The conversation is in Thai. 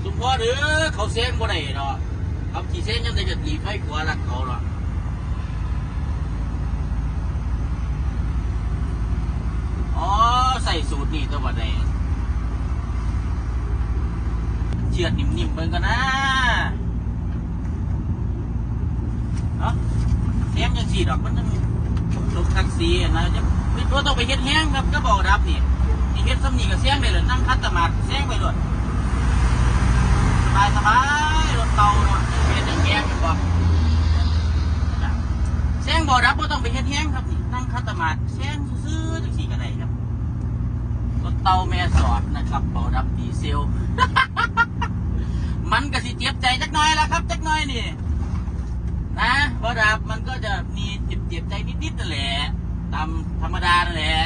หรือเขาเซ้งบ่ได้ดอกเขาขี่เซ้งยังได้จะตีไฟขวาหลักเขาหรอกอ๋อใส่สูตรนี่ตัวบัดนี้เชือดนิ่มๆเบิ่งกันนะเนาะเซ้งยังสีดอกมันต้องลงแท็กซี่นะจะไม่ต้องไปเฮ็ดแห้งครับก็บอกรับนี่อีเฮ็ดซ้ำนี่ก็เสียงได้เลยนั่งคัดตมาดเสียายรถเตาเนาะเป็นอย่างแยกกันบ่แซงบ่รับบ่ต้องไปเฮ็ดแห้งครับนี่นั่งคัตตามาดแซงซื่อจังซี่ก็ได้ครับ รถเตาแม่สอดนะครับบ่รับดีเซล มันก็สิเจ็บใจจักหน่อยละครับจักหน่อยนี่นะบ่รับมันก็จะมีเจ็บๆใจนิดๆนั่นแหละ ตามธรรมดานั่นแหละ